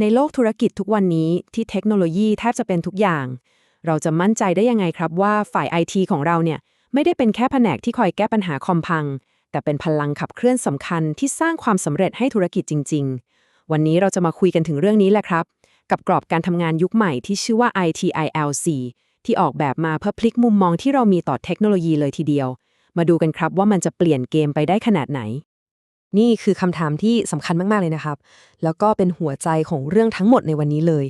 ในโลกธุรกิจทุกวันนี้ที่เทคโนโลยีแทบจะเป็นทุกอย่าง เราจะมั่นใจได้ยังไงครับว่าฝ่ายไอทีของเราเนี่ยไม่ได้เป็นแค่แผนกที่คอยแก้ปัญหาคอมพัง แต่เป็นพลังขับเคลื่อนสำคัญที่สร้างความสำเร็จให้ธุรกิจจริง ๆ วันนี้เราจะมาคุยกันถึงเรื่องนี้แหละครับ กับกรอบการทำงานยุคใหม่ที่ชื่อว่า ITIL4 ที่ออกแบบมาเพื่อพลิกมุมมองที่เรามีต่อเทคโนโลยีเลยทีเดียว มาดูกันครับว่ามันจะเปลี่ยนเกมไปได้ขนาดไหน นี่คือคำถามที่สำคัญมาก ๆ เลยนะครับ แล้วก็เป็นหัวใจของเรื่องทั้งหมดในวันนี้เลย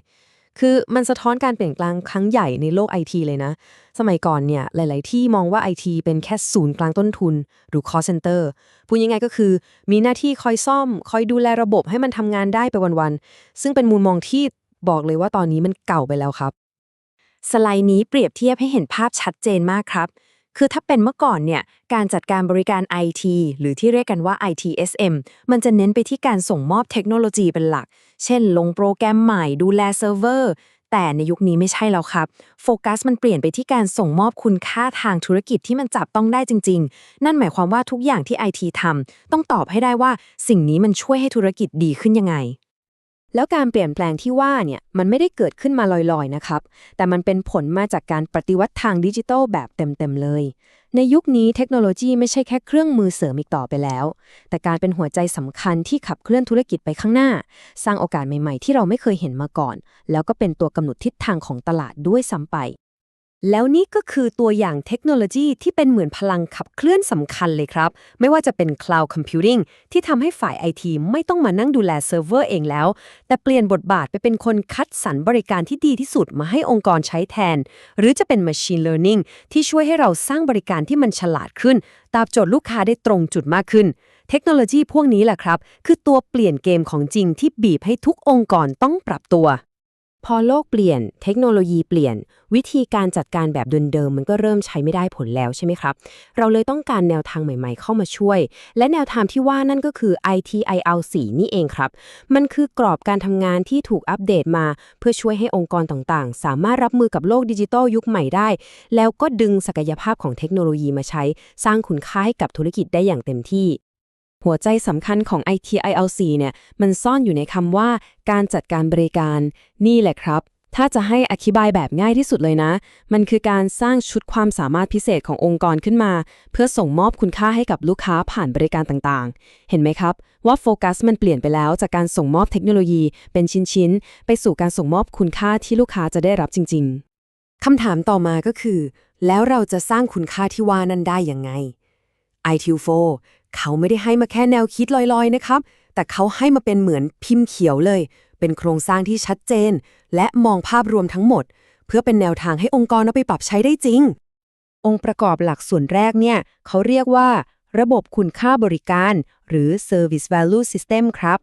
คือมันสะท้อนการเปลี่ยนแปลงครั้งใหญ่ในโลกไอทีเลยนะ สมัยก่อนเนี่ยหลาย ๆ ที่มองว่าไอทีเป็นแค่ศูนย์กลางต้นทุน หรือ call center พูดยังไงก็คือ มีหน้าที่คอยซ่อม คอยดูแลระบบให้มันทำงานได้ไปวัน ๆ ซึ่งเป็นมุมมองที่บอกเลยว่าตอนนี้มันเก่าไปแล้วครับ สไลด์นี้เปรียบเทียบให้เห็นภาพชัดเจนมากครับ คือถ้าเป็นเมื่อก่อนเนี่ย การจัดการบริการ IT หรือที่เรียกกันว่า ITSM มันจะเน้นไปที่การส่งมอบเทคโนโลยีเป็นหลัก เช่น ลงโปรแกรมใหม่ดูแลเซิร์ฟเวอร์ แต่ในยุคนี้ไม่ใช่แล้วครับ โฟกัสมันเปลี่ยนไปที่การส่งมอบคุณค่าทางธุรกิจที่มันจับต้องได้จริง ๆ นั่นหมายความว่าทุกอย่างที่ IT ทำต้องตอบให้ได้ว่าสิ่งนี้มันช่วยให้ธุรกิจดีขึ้นยังไง แล้วการเปลี่ยนแปลงที่ว่าเนี่ยมันไม่ได้เกิดขึ้นมาลอยๆนะครับ แต่มันเป็นผลมาจากการปฏิวัติทางดิจิทัลแบบเต็มๆเลย ในยุคนี้เทคโนโลยีไม่ใช่แค่เครื่องมือเสริมอีกต่อไปแล้ว แต่การเป็นหัวใจสำคัญที่ขับเคลื่อนธุรกิจไปข้างหน้า สร้างโอกาสใหม่ๆ ที่เราไม่เคยเห็นมาก่อน แล้วก็เป็นตัวกำหนดทิศทางของตลาดด้วยซ้ำไป แล้วนี่ก็คือตัวอย่างเทคโนโลยีที่เป็นเหมือนพลังขับเคลื่อนสำคัญเลยครับ ไม่ว่าจะเป็น Cloud Computing ที่ทำให้ฝ่าย IT ไม่ต้องมานั่งดูแลเซิร์ฟเวอร์เองแล้ว แต่เปลี่ยนบทบาทไปเป็นคนคัดสรรบริการที่ดีที่สุดมาให้องค์กรใช้แทน หรือจะเป็น Machine Learning ที่ช่วยให้เราสร้างบริการที่มันฉลาดขึ้น ตอบโจทย์ลูกค้าได้ตรงจุดมากขึ้น เทคโนโลยีพวกนี้แหละครับ คือตัวเปลี่ยนเกมของจริงที่บีบให้ทุกองค์กรต้องปรับตัว พอโลกเปลี่ยน เทคโนโลยีเปลี่ยน วิธีการจัดการแบบเดิมๆมันก็เริ่มใช้ไม่ได้ผลแล้วใช่ไหมครับ เราเลยต้องการแนวทางใหม่ๆเข้ามาช่วย และแนวทางที่ว่านั่นก็คือ ITIL4 นี่เองครับ มันคือกรอบการทำงานที่ถูกอัปเดตมา เพื่อช่วยให้องค์กรต่างๆ สามารถรับมือกับโลกดิจิทัลยุคใหม่ได้ แล้วก็ดึงศักยภาพของเทคโนโลยีมาใช้ สร้างคุณค่าให้กับธุรกิจได้อย่างเต็มที่ หัวใจสำคัญของ ITIL4 เนี่ยมันซ่อนอยู่ในคำว่าการจัดการบริการ นี่แหละครับ ถ้าจะให้อธิบายแบบง่ายที่สุดเลยนะ มันคือการสร้างชุดความสามารถพิเศษขององค์กรขึ้นมา เพื่อส่งมอบคุณค่าให้กับลูกค้าผ่านบริการต่างๆ เห็นไหมครับว่าโฟกัสมันเปลี่ยนไปแล้วจากการส่งมอบเทคโนโลยีเป็นชิ้นๆไปสู่การส่งมอบคุณค่าที่ลูกค้าจะได้รับจริง ๆคำถามต่อมาก็คือ แล้วเราจะสร้างคุณค่าที่ว่านั้นได้ยังไง ITU4 เขาไม่ได้ให้มาแค่แนวคิดลอยๆนะครับ แต่เขาให้มาเป็นเหมือนพิมพ์เขียวเลย เป็นโครงสร้างที่ชัดเจน และมองภาพรวมทั้งหมด เพื่อเป็นแนวทางให้องค์กรเอาไปปรับใช้ได้จริง องค์ประกอบหลักส่วนแรกเนี่ย เขาเรียกว่า ระบบคุณค่าบริการ หรือ Service Value System ครับ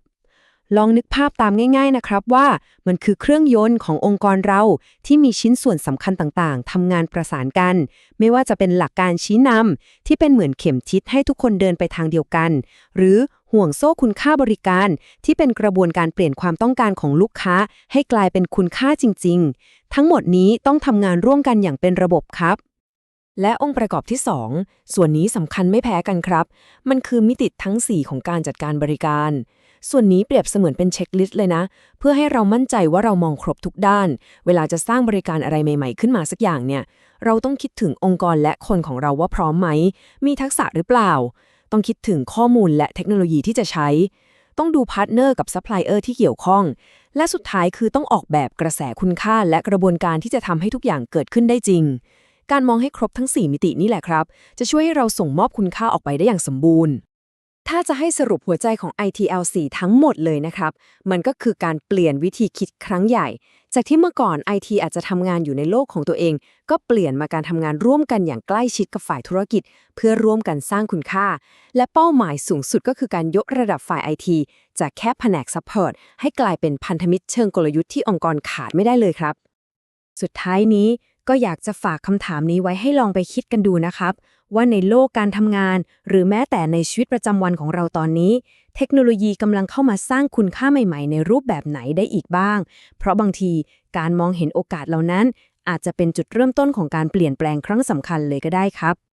ลองนึกภาพตามง่าย ๆนะครับว่ามันคือเครื่องยนต์ขององค์กรเราที่มีชิ้นส่วนสำคัญต่างๆทำงานประสานกัน ไม่ว่าจะเป็นหลักการชี้นำที่เป็นเหมือนเข็มทิศให้ทุกคนเดินไปทางเดียวกัน หรือห่วงโซ่คุณค่าบริการ ที่เป็นกระบวนการเปลี่ยนความต้องการของลูกค้า ให้กลายเป็นคุณค่าจริง ๆ ทั้งหมดนี้ต้องทำงานร่วมกันอย่างเป็นระบบครับและองค์ประกอบที่ 2 ส่วนนี้สำคัญไม่แพ้กันครับ มันคือมิติทั้ง 4 ของการจัดการบริการ ส่วนนี้เปรียบเสมือนเป็นเช็คลิสต์เลยนะ เพื่อให้เรามั่นใจว่าเรามองครบทุกด้าน เวลาจะสร้างบริการอะไรใหม่ ๆ ขึ้นมาสักอย่างเนี่ย เราต้องคิดถึงองค์กรและคนของเราว่าพร้อมไหม มีทักษะหรือเปล่า ต้องคิดถึงข้อมูลและเทคโนโลยีที่จะใช้ ต้องดูพาร์ทเนอร์กับซัพพลายเออร์ที่เกี่ยวข้อง และสุดท้ายคือต้องออกแบบกระแสคุณค่าและกระบวนการที่จะทำให้ทุกอย่างเกิดขึ้นได้จริง การมองให้ครบทั้ง 4 มิตินี่แหละครับ จะช่วยให้เราส่งมอบคุณค่าออกไปได้อย่างสมบูรณ์ ถ้าจะให้สรุปหัวใจของ ITL4 ทั้งหมดเลยนะครับ มันก็คือการเปลี่ยนวิธีคิดครั้งใหญ่ จากที่เมื่อก่อน IT อาจจะทำงานอยู่ในโลกของตัวเอง ก็เปลี่ยนมาการทำงานร่วมกันอย่างใกล้ชิดกับฝ่ายธุรกิจ เพื่อร่วมกันสร้างคุณค่า และเป้าหมายสูงสุดก็คือการยกระดับฝ่าย IT จากแค่แผนก Support ให้กลายเป็นพันธมิตรเชิงกลยุทธ์ที่องค์กรขาดไม่ได้เลยครับ สุดท้ายนี้ก็อยากจะฝากคำถามนี้ไว้ให้ลองไปคิดกันดูนะครับ ว่าในโลกการทำงาน หรือแม้แต่ในชีวิตประจำวันของเราตอนนี้ เทคโนโลยีกำลังเข้ามาสร้างคุณค่าใหม่ๆ ในรูปแบบไหนได้อีกบ้าง เพราะบางทีการมองเห็นโอกาสเหล่านั้น อาจจะเป็นจุดเริ่มต้นของการเปลี่ยนแปลงครั้งสำคัญเลยก็ได้ครับ